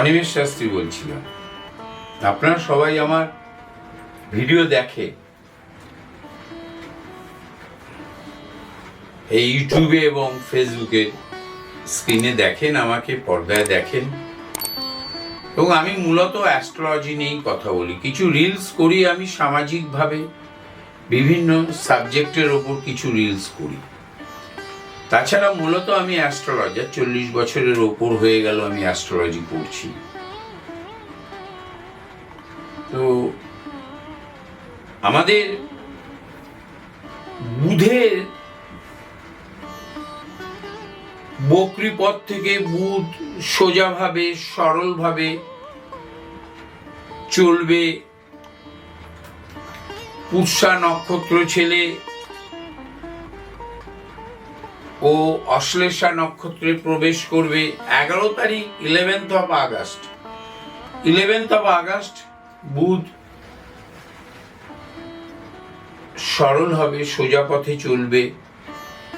অনিমেষ শাস্ত্রী বলছিলাম আপনারা সবাই আমার ভিডিও দেখে এই ইউটিউবে এবং ফেসবুকে স্ক্রিনে দেখেন, আমাকে পর্দায় দেখেন। এবং আমি মূলত অ্যাস্ট্রোলজি নিয়েই কথা বলি। কিছু রিলস করি আমি সামাজিকভাবে, বিভিন্ন সাবজেক্টের ওপর কিছু রিলস করি। তাছাড়া মূলত আমি অ্যাস্ট্রোলজার চল্লিশ বছরের ওপর হয়ে গেল আমি অ্যাস্ট্রোলজি পড়ছি। তো আমাদের বুধের বকরি পথ থেকে বুধ সোজাভাবে, সরলভাবে চলবে। পুষ্যা নক্ষত্র ছেলে ও অশ্লেষা নক্ষত্রে প্রবেশ করবে এগারো তারিখ eleventh of August eleventh of August বুধ সরল হবে, সোজা পথে চলবে।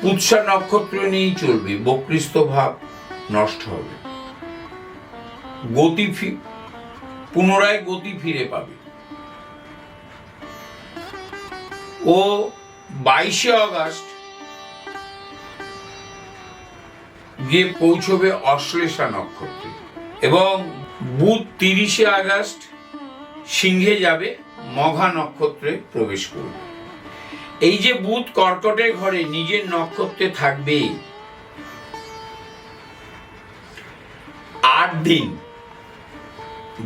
পুৎসা নক্ষত্র নিয়েই চলবে বকৃস্ত ভাব নষ্ট হবে। গতি পুনরায় গতি ফিরে পাবে। ও বাইশে আগস্ট গিয়ে পৌঁছবে অশ্লেষা নক্ষত্রে। এবং বুধ তিরিশে আগস্ট সিংহে যাবে মঘা নক্ষত্রে প্রবেশ করবে। এই যে বুধ কর্কটের ঘরে নিজের নক্ষত্রে থাকবে, আট দিন,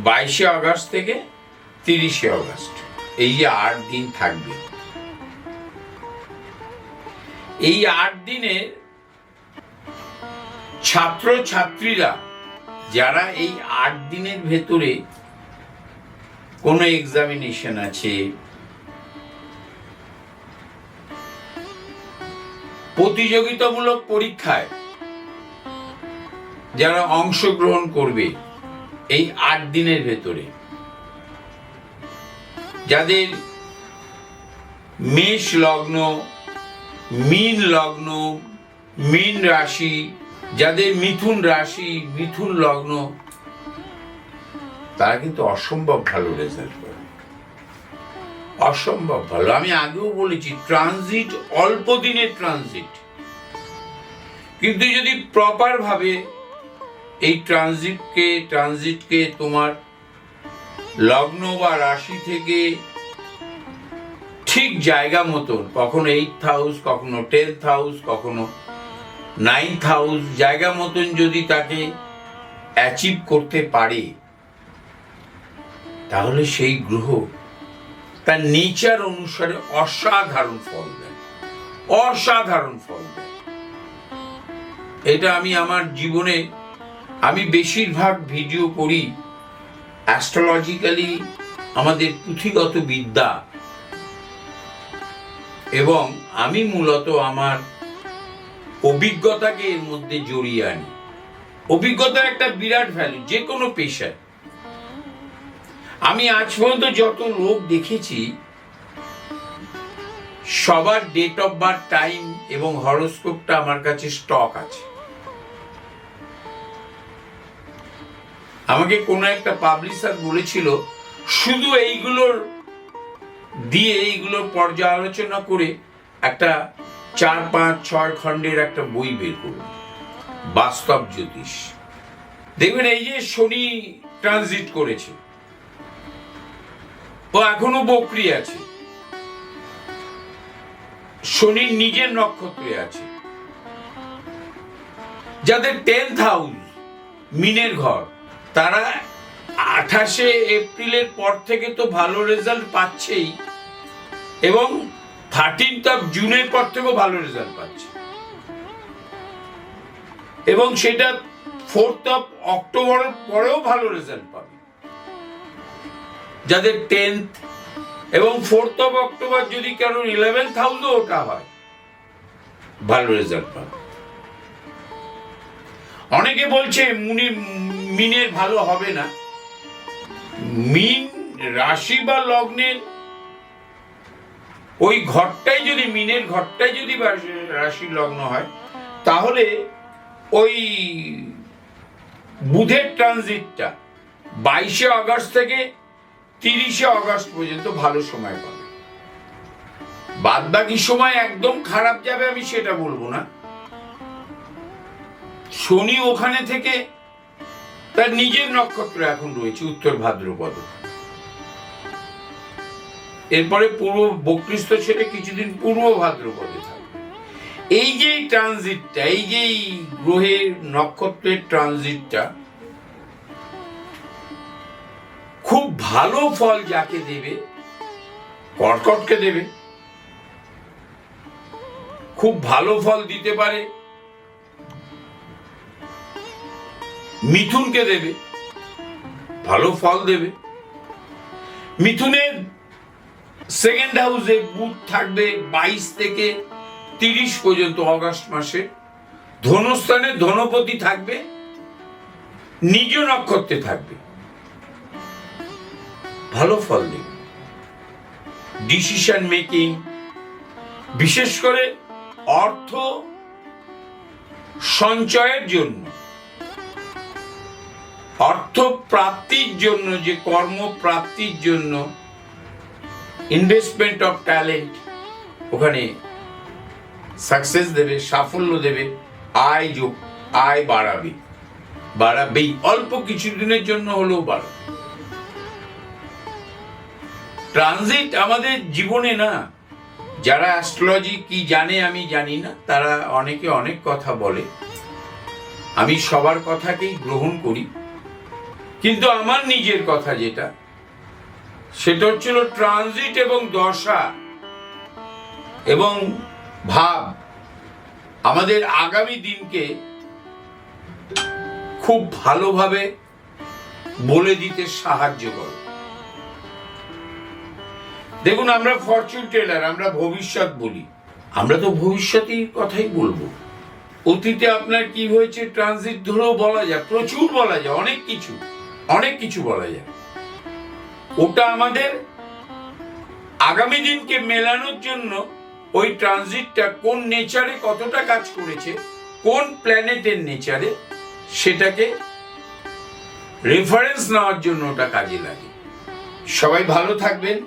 বাইশে আগস্ট থেকে তিরিশে আগস্ট, এই যে আট দিন থাকবে। এই আট দিনের ছাত্র ছাত্রীরা যারা এই আট দিনের ভেতরে কোনো এক্সামিনেশন আছে, প্রতিযোগিতামূলক পরীক্ষায় যারা অংশগ্রহণ করবে এই আট দিনের ভেতরে। যাদের মেষ লগ্ন, মীন লগ্ন, মীন রাশি যাদের মিথুন রাশি, মিথুন লগ্ন, তারা কিন্তু অসম্ভব ভালো রেজাল্ট করে। অসম্ভব ভালো। আমি আগেও বলেছি ট্রানজিট অল্প দিনের ট্রানজিট কিন্তু যদি প্রপার ভাবে এই ট্রানজিটকে ট্রানজিটকে তোমার লগ্ন বা রাশি থেকে ঠিক জায়গা মতন, কখনো এইট হাউস কখনো টেন্থ হাউস কখনো নাইন্থ হাউস জায়গা মতন যদি তাকে অ্যাচিভ করতে পারে, তাহলে সেই গ্রহ তার নেচার অনুসারে অসাধারণ ফল দেয়। অসাধারণ ফল দেয়। এটা আমি আমার জীবনে আমি বেশিরভাগ ভিডিও করি অ্যাস্ট্রোলজিক্যালি আমাদের পুঁথিগত বিদ্যা এবং আমি মূলত আমার অভিজ্ঞতাকে এর মধ্যে জড়িয়ে আনি। অভিজ্ঞতা একটা বিরাট ভ্যালু যে কোনো পেশায়। আমি আজ পর্যন্ত যত লোক দেখেছি, সবার ডেট অফ বার্থ টাইম এবং হরোস্কোপটা আমার কাছে স্টক আছে। আমাকে কোনো একটা পাবলিশার বলেছিল, শুধু এইগুলোর দিয়ে এইগুলোর পর্যালোচনা করে একটা চার পাঁচ ছয় খণ্ডের একটা বই বের করুন। বাস্তব জ্যোতিষ। দেখবেন এই যে শনি ট্রানজিট করেছে, ও এখনও বকরি আছে। শনির নিজের নক্ষত্রে আছে। যাদের টেন্থ হাউস মিনের ঘর, তারা আঠাশে এপ্রিলের পর থেকে তো ভালো রেজাল্ট পাচ্ছেই, এবং থার্টিনথ অফ জুনের পর থেকেও ভালো রেজাল্ট পাচ্ছে। এবং সেটা ফোর্থ অফ অক্টোবরের পরেও ভালো রেজাল্ট পাবে। যাদের টেন্থ এবং ফোর্থ অফ অক্টোবর যদি কারও ইলেভেন্থ হাউসও ওটা হয়, ভালো রেজাল্ট পাবে। অনেকে বলছে, মুনি, মিনের ভালো হবে না। মিন রাশি বা লগ্নের ওই ঘরটাই যদি, মিনের ঘরটাই যদি রাশি লগ্ন হয়, তাহলে ওই বুধের ট্রানজিটটা বাইশে আগস্ট থেকে তিরিশে আগস্ট পর্যন্ত ভালো সময় পাবে। বাদ বাকি সময় একদম খারাপ যাবে আমি সেটা বলব না। শনি ওখানে থেকে তার নিজের নক্ষত্র এখন রয়েছে, উত্তর ভাদ্রপদ। এরপরে পূর্ব বকৃষ্ট ছেড়ে কিছুদিন পূর্ব ভাদ্রপদে থাকবে এই যে ট্রানজিটটা, এই যে গ্রহের নক্ষত্রের ট্রানজিটটা, খুব ভালো ফল যাকে দেবে, কর্কটকে দেবে, খুব ভালো ফল দিতে পারে, মিথুনকে দেবে, ভালো ফল দেবে। মিথুনের সেকেন্ড হাউসে বুধ থাকবে বাইশ থেকে তিরিশ পর্যন্ত অগস্ট মাসে। ধনুস্থানে ধনপতি থাকবে, নিজ নক্ষত্রে থাকবে। ভালো ফল দেবে ডিসিশন মেকিং বিশেষ করে অর্থ সঞ্চয়ের জন্য। অর্থ প্রাপ্তির জন্য যে কর্ম প্রাপ্তির জন্য ইনভেস্টমেন্ট অফ ট্যালেন্ট ওখানে সাকসেস দেবে, সাফল্য দেবে, আয় যোগ, আয় বাড়াবে, বাড়াবেই, অল্প কিছু দিনের জন্য হলেও বাড়াবে। ট্রানজিট আমাদের জীবনে না, যারা অ্যাস্ট্রোলজি কি জানে আমি জানি না, তারা অনেকে অনেক কথা বলে। আমি সবার কথাকেই গ্রহণ করি। কিন্তু আমার নিজের কথা যেটা সেটা হচ্ছিল ট্রানজিট এবং দশা এবং ভাব। আমাদের আগামী দিনকে খুব ভালোভাবে বলে দিতে সাহায্য করে। দেখুন, আমরা ফরচুন টেলার আমরা ভবিষ্যৎ বলি। আমরা তো ভবিষ্যতের কথাই বলব। অতীতে আপনার কি হয়েছে? ট্রানজিট ধরেও বলা যায়, প্রচুর বলা যায়, অনেক কিছু অনেক কিছু বলা যায়। ওটা আমাদের আগামী দিনকে মেলানোর জন্য ওই ট্রানজিটটা কোন নেচারে কতটা কাজ করেছে, কোন প্ল্যানেটের নেচারে সেটাকে রেফারেন্স নেওয়ার জন্য ওটা কাজে লাগে। সবাই ভালো থাকবেন।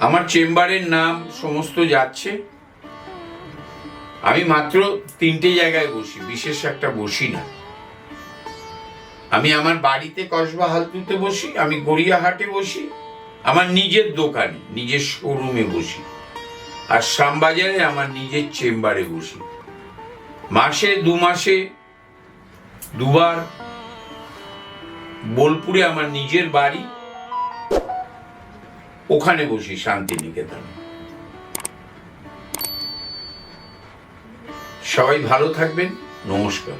আমার চেম্বারের নাম সমস্ত যাচ্ছে। আমি মাত্র তিনটে জায়গায় বসি, বিশেষ একটা বসি না। আমি আমার বাড়িতে কসবা হালতুতে বসি, আমি গড়িয়াহাটে বসি, আমার নিজের দোকানে, নিজের শোরুমে বসি। আর শ্যামবাজারে আমার নিজের চেম্বারে বসি। মাসে, দু মাসে, দুবার বোলপুরে আমার নিজের বাড়ি, ওখানে বসি শান্তিনিকেতনে। সবাই ভালো থাকবেন, নমস্কার।